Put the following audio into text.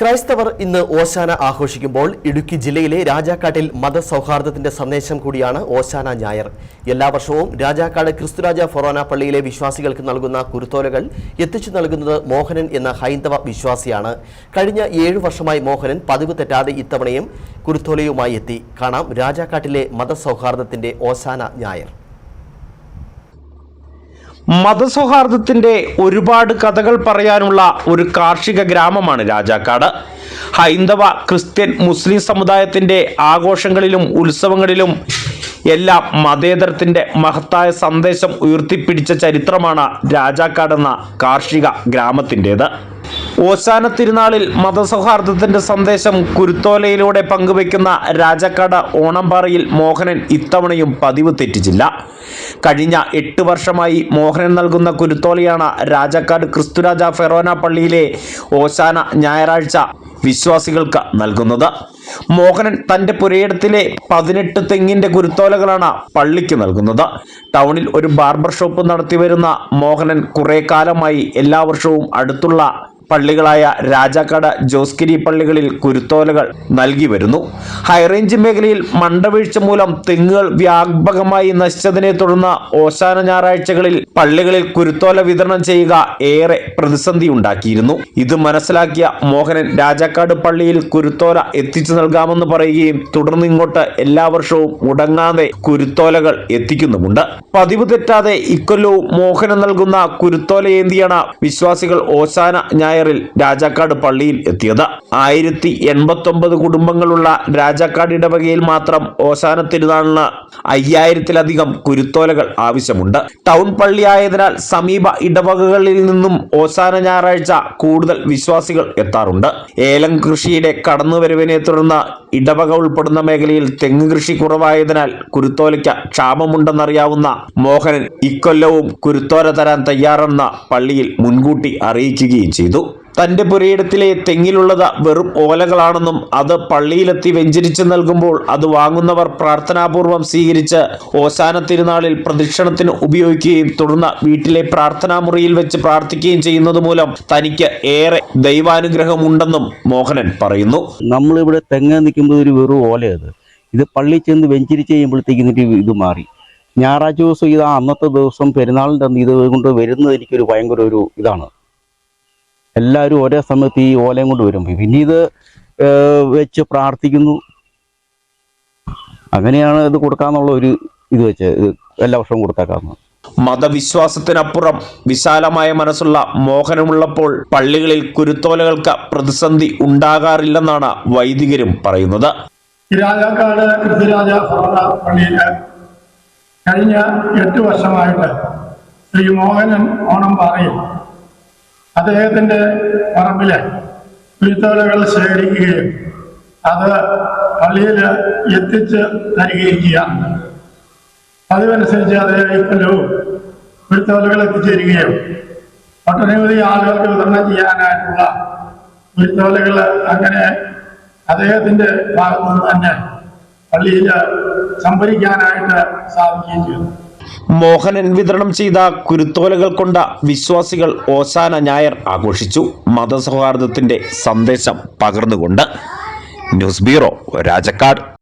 ക്രൈസ്തവർ ഇന്ന് ഓശാന ആഘോഷിക്കുമ്പോൾ ഇടുക്കി ജില്ലയിലെ രാജാക്കാട്ടിൽ മതസൗഹാർദ്ദത്തിന്റെ സന്ദേശം കൂടിയാണ് ഓശാന ഞായർ. എല്ലാ വർഷവും രാജാക്കാട് ക്രിസ്തുരാജ ഫൊറോന പള്ളിയിലെ വിശ്വാസികൾക്ക് നൽകുന്ന കുരുത്തോലകൾ എത്തിച്ചു നൽകുന്നത് മോഹനൻ എന്ന ഹൈന്ദവ വിശ്വാസിയാണ്. കഴിഞ്ഞ ഏഴു വർഷമായി മോഹനൻ പതിവ് തെറ്റാതെ ഇത്തവണയും കുരുത്തോലയുമായി എത്തി. കാണാം രാജാക്കാട്ടിലെ മതസൗഹാർദ്ദത്തിന്റെ ഓശാന ഞായർ. മതസൗഹാർദ്ദത്തിന്റെ ഒരുപാട് കഥകൾ പറയാനുള്ള ഒരു കാർഷിക ഗ്രാമമാണ് രാജാക്കാട്. ഹൈന്ദവ ക്രിസ്ത്യൻ മുസ്ലിം സമുദായത്തിന്റെ ആഘോഷങ്ങളിലും ഉത്സവങ്ങളിലും എല്ലാം മതേതരത്തിന്റെ മഹത്തായ സന്ദേശം ഉയർത്തിപ്പിടിച്ച ചരിത്രമാണ് രാജാക്കാട് എന്ന കാർഷിക ഗ്രാമത്തിന്റെത്. ഓശാന തിരുനാളിൽ മതസൗഹാർദ്ദത്തിന്റെ സന്ദേശം കുരുത്തോലയിലൂടെ പങ്കുവയ്ക്കുന്ന രാജക്കാട് ഓണംപാറയിൽ മോഹനൻ ഇത്തവണയും പതിവ് തെറ്റിച്ചില്ല. കഴിഞ്ഞ എട്ട് വർഷമായി മോഹനൻ നൽകുന്ന കുരുത്തോലയാണ് രാജക്കാട് ക്രിസ്തുരാജ ഫെറോന പള്ളിയിലെ ഓശാന ഞായറാഴ്ച വിശ്വാസികൾക്ക് നൽകുന്നത്. മോഹനൻ തന്റെ പുരയിടത്തിലെ പതിനെട്ട് തെങ്ങിന്റെ കുരുത്തോലകളാണ് പള്ളിക്ക് നൽകുന്നത്. ടൗണിൽ ഒരു ബാർബർ ഷോപ്പ് നടത്തിവരുന്ന മോഹനൻ കുറെ കാലമായി എല്ലാ വർഷവും അടുത്തുള്ള പള്ളികളായ രാജാക്കാട് ജോസ്കിരി പള്ളികളിൽ കുരുത്തോലകൾ നൽകി വരുന്നു. ഹൈറേഞ്ച് മേഖലയിൽ മണ്ടവീഴ്ച മൂലം തെങ്ങുകൾ വ്യാപകമായി നശിച്ചതിനെ തുടർന്ന് ഓശാന ഞായറാഴ്ചകളിൽ പള്ളികളിൽ കുരുത്തോല വിതരണം ചെയ്യുക ഏറെ പ്രതിസന്ധി ഉണ്ടാക്കിയിരുന്നു. ഇത് മനസ്സിലാക്കിയ മോഹനൻ രാജാക്കാട് പള്ളിയിൽ കുരുത്തോല എത്തിച്ചു നൽകാമെന്ന് പറയുകയും തുടർന്ന് ഇങ്ങോട്ട് എല്ലാ വർഷവും മുടങ്ങാതെ കുരുത്തോലകൾ എത്തിക്കുന്നുമുണ്ട്. പതിവ് തെറ്റാതെ ഇക്കൊല്ലവും മോഹനൻ നൽകുന്ന കുരുത്തോല ഏന്തിയാണ് വിശ്വാസികൾ ഓശാന ഞായറിൽ രാജാക്കാട് പള്ളിയിൽ എത്തിയത്. ആയിരത്തി എൺപത്തി ഒമ്പത് കുടുംബങ്ങളുള്ള രാജാക്കാട് ഇടവകയിൽ മാത്രം ഓശാന തിരുനാളിന് അയ്യായിരത്തിലധികം കുരുത്തോലകൾ ആവശ്യമുണ്ട്. ടൗൺ പള്ളി ആയതിനാൽ സമീപ ഇടവകകളിൽ നിന്നും ഓശാന ഞായറാഴ്ച കൂടുതൽ വിശ്വാസികൾ എത്താറുണ്ട്. ഏലം കൃഷിയുടെ കടന്നുവരവിനെ തുടർന്ന് ഇടവക ഉൾപ്പെടുന്ന മേഖലയിൽ തെങ്ങ് കൃഷി കുറവായതിനാൽ കുരുത്തോലയ്ക്ക് ക്ഷാമമുണ്ടെന്നറിയാവുന്ന മോഹനൻ ഇക്കൊല്ലവും കുരുത്തോല തരാൻ തയ്യാറെന്ന പള്ളിയിൽ മുൻകൂട്ടി അറിയിക്കുകയും ചെയ്തു. തന്റെ പുരയിടത്തിലെ തെങ്ങിലുള്ളത് വെറും ഓലകളാണെന്നും അത് പള്ളിയിലെത്തി വെഞ്ചരിച്ച് നൽകുമ്പോൾ അത് വാങ്ങുന്നവർ പ്രാർത്ഥനാപൂർവം സ്വീകരിച്ച് ഓശാന തിരുനാളിൽ പ്രദക്ഷിണത്തിന് ഉപയോഗിക്കുകയും തുടർന്ന് വീട്ടിലെ പ്രാർത്ഥനാ മുറിയിൽ വെച്ച് പ്രാർത്ഥിക്കുകയും ചെയ്യുന്നത് മൂലം തനിക്ക് ഏറെ ദൈവാനുഗ്രഹമുണ്ടെന്നും മോഹനൻ പറയുന്നു. നമ്മളിവിടെ തെങ്ങ് നിൽക്കുമ്പോൾ ഒരു വെറും ഓലയത്. ഇത് പള്ളി ചെന്ന് വെഞ്ചരിച്ച് കഴിയുമ്പോഴത്തേക്ക് ഇത് മാറി. ഞായറാഴ്ച ദിവസം ഇത് അന്നത്തെ ദിവസം പെരുന്നാളിന്റെ അന്ന് ഇത് കൊണ്ട് വരുന്നത് എനിക്കൊരു ഭയങ്കര ഒരു ഇതാണ്. എല്ലാവരും ഒരേ സമയത്ത് ഈ ഓലയും കൊണ്ട് വരും. പിന്നെ ഇത് വെച്ച് പ്രാർത്ഥിക്കുന്നു. അങ്ങനെയാണ് ഇത് കൊടുക്കാന്നുള്ള ഒരു ഇത് വെച്ച് എല്ലാ വർഷവും കൊടുത്തേക്കാവുന്നത് മതവിശ്വാസത്തിനപ്പുറം വിശാലമായ മനസ്സുള്ള മോഹനമുള്ളപ്പോൾ പള്ളികളിൽ കുരുത്തോലകൾക്ക് പ്രതിസന്ധി ഉണ്ടാകാറില്ലെന്നാണ് വൈദികരും പറയുന്നത്. രാജാക്കാട് കൃത്യരാജ ഭരണ പള്ളിയിൽ കഴിഞ്ഞ എട്ട് വർഷമായിട്ട് ശ്രീ മോഹനൻ ഓണം പറയും. അദ്ദേഹത്തിന്റെ പറമ്പിൽ കുരുത്തോലകൾ ശേഖരിക്കുകയും അത് പള്ളിയിൽ എത്തിച്ച് തരികയും ചെയ്യാം പതിവനുസരിച്ച് അദ്ദേഹം ഇക്കൊല്ലവും കുരുത്തോലകൾ എത്തിച്ചേരുകയും ഒട്ടനവധി ആളുകൾക്ക് വിതരണം ചെയ്യാനായിട്ടുള്ള കുരുത്തോലകൾ അങ്ങനെ അദ്ദേഹത്തിന്റെ ഭാഗത്തു നിന്ന് തന്നെ പള്ളിയിൽ സംഭരിക്കാനായിട്ട് സാധിക്കുകയും ചെയ്തു. മോഹനൻ വിതരണം ചെയ്ത കുരുത്തോലകൾ കൊണ്ട വിശ്വാസികൾ ഓശാന ഞായർ ആഘോഷിച്ചു. മതസൗഹാർദ്ദത്തിന്റെ സന്ദേശം പകർന്നുകൊണ്ട്. News bureau Rajakkad.